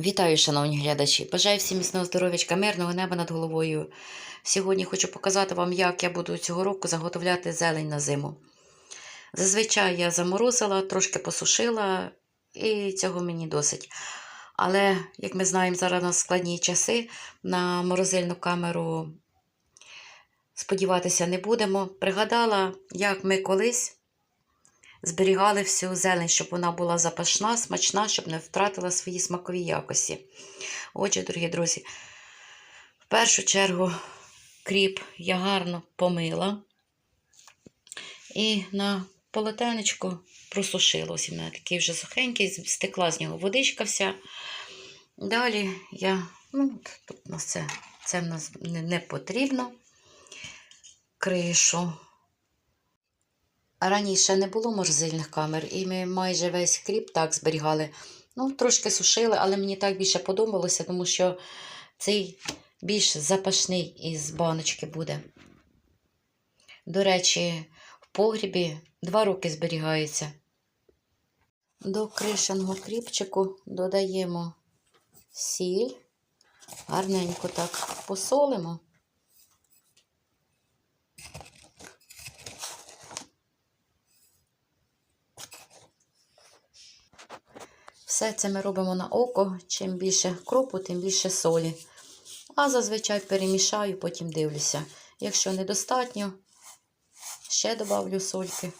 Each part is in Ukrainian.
Вітаю, шановні глядачі! Бажаю всім міцного здоров'ячка, мирного неба над головою. Сьогодні хочу показати вам, як я буду цього року заготовляти зелень на зиму. Зазвичай я заморозила, трошки посушила, і цього мені досить. Але, як ми знаємо, зараз на складні часи на морозильну камеру сподіватися не будемо. Пригадала, як ми колись зберігали всю зелень, щоб вона була запашна, смачна, щоб не втратила свої смакові якості. Отже, дорогі друзі, в першу чергу кріп я гарно помила і на полотенечку просушила. Ось мене такий вже сухенький, стекла з нього водичка вся. Далі я, ну, тут у нас це, в нас не потрібно. Кришу. Раніше не було морозильних камер, і ми майже весь кріп так зберігали. Ну, трошки сушили, але мені так більше подобалося, тому що цей більш запашний із баночки буде. До речі, в погрібі два роки зберігається. До кришеного кріпчику додаємо сіль, гарненько так посолимо. Все це ми робимо на око. Чим більше кропу, тим більше солі. А зазвичай перемішаю, потім дивлюся. Якщо недостатньо, ще додавлю сольки.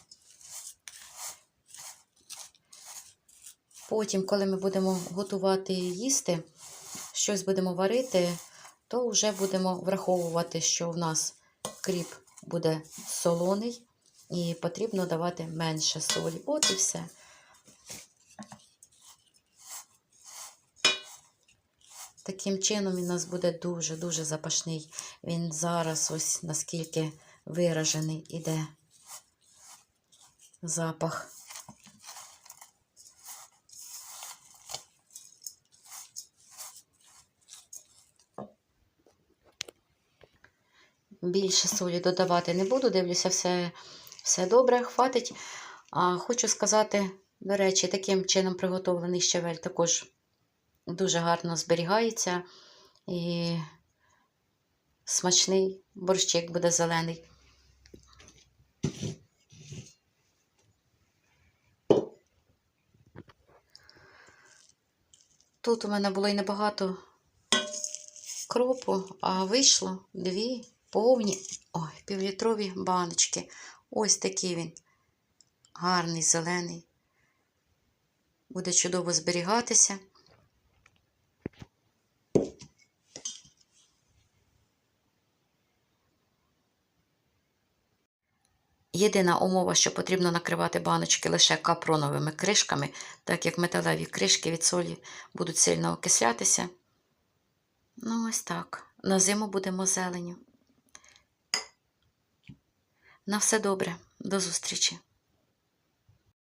Потім, коли ми будемо готувати їсти, щось будемо варити, то вже будемо враховувати, що в нас кріп буде солоний і потрібно давати менше солі. От і все. Таким чином він у нас буде дуже-дуже запашний. Він зараз ось наскільки виражений іде запах. Більше солі додавати не буду, дивлюся, все, все добре, хватить. А хочу сказати, до речі, таким чином приготовлений щавель також дуже гарно зберігається і смачний борщик буде зелений. Тут у мене було і небагато кропу, а вийшло дві повні ой, півлітрові баночки. Ось такий він гарний, зелений. Буде чудово зберігатися. Єдина умова, що потрібно накривати баночки лише капроновими кришками, так як металеві кришки від солі будуть сильно окислятися. Ну, ось так. На зиму будемо зеленю. На все добре. До зустрічі!